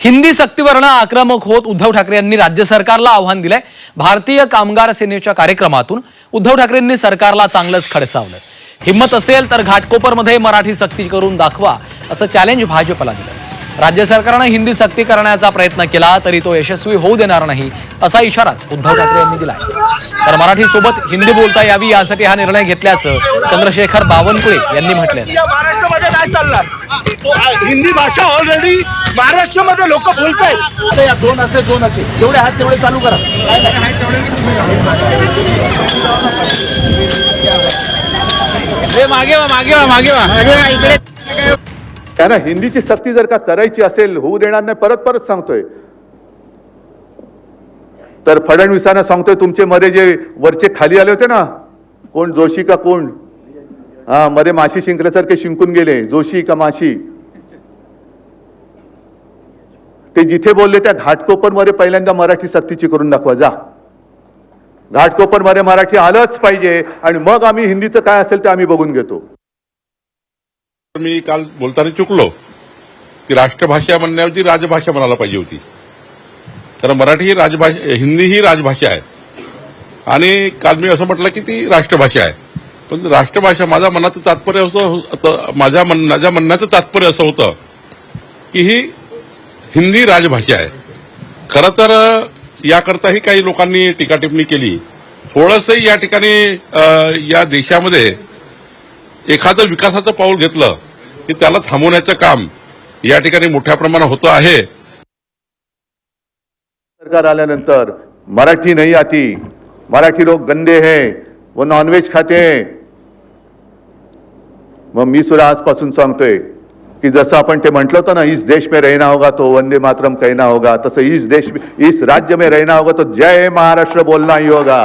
हिंदी सक्तीवरनं आक्रमक होत उद्धव ठाकरे यांनी राज्य सरकारला आव्हान दिलंय. भारतीय कामगार सेनेच्या कार्यक्रमातून उद्धव ठाकरेंनी सरकारला चांगलंच खडसावलं हिंमत असेल तर घाटकोपरमध्ये मराठी सक्ती करून दाखवा असं चॅलेंज भाजपला दिलं राज्य सरकारनं हिंदी सक्ती करण्याचा प्रयत्न केला तरी तो यशस्वी होऊ देणार नाही असा इशाराच उद्धव ठाकरे यांनी दिलाय. तर मराठी सोबत हिंदी बोलता यावी यासाठी हा निर्णय घेतल्याचं चंद्रशेखर बावनकुळे यांनी म्हटलं महाराष्ट्रामध्ये आ, हिंदी भाषा ऑलरेडी महाराष्ट्रामध्ये लोक बोलतायत. या दोन असे दोन असे. जेवढे आहेत तेवढे चालू करा. हे मागे वा मागे वा मागे वा. त्यांना हिंदीची सक्ती जर का करायची असेल होऊ देणार नाही परत परत सांगतोय. तर फडणवीसांना सांगतोय तुमचे मध्ये जे वरचे खाली आले होते ना कोण जोशी का कोण? हा मध्ये माशी शिंकल्यासारखे शिंकून गेले जोशी का माशी? ते जिथे बोलले त्या घाटकोपरमध्ये पहिल्यांदा मराठी सक्तीची करून दाखवा जा. घाटकोपरमध्ये मराठी आलंच पाहिजे आणि मग आम्ही हिंदीचं काय असेल ते आम्ही बघून घेतो. मी काल बोलताना चुकलो की राष्ट्रभाषा म्हणण्याऐवजी राजभाषा म्हणायला पाहिजे होती. कारण मराठी ही राजभाषा हिंदी ही राजभाषा आहे. आणि काल मी असं म्हटलं की ती राष्ट्रभाषा आहे. पण राष्ट्रभाषा माझ्या मनाचं तात्पर्य असं माझ्या मन माझ्या म्हणण्याचं तात्पर्य असं होतं की ही हिंदी राजभाषा आहे. खरं तर याकरताही काही लोकांनी टीका टिप्पणी केली. थोडंसं या ठिकाणी या देशामध्ये एखादं विकासाचं पाऊल घेतलं की त्याला थांबवण्याचं काम या ठिकाणी मोठ्या प्रमाणात होतं आहे. सरकार आल्यानंतर मराठी नाही आती मराठी लोक गंदे हे व नॉनव्हेज खाते हैं. मग मी सुद्धा आजपासून सांगतोय की जसं आपण ते म्हटलं होतं ना इस देश में रहना होगा तो वंदे मातरम कहना होगा तसं इस देश में इस राज्य में रहना होगा तो जय महाराष्ट्र बोलना ही होगा.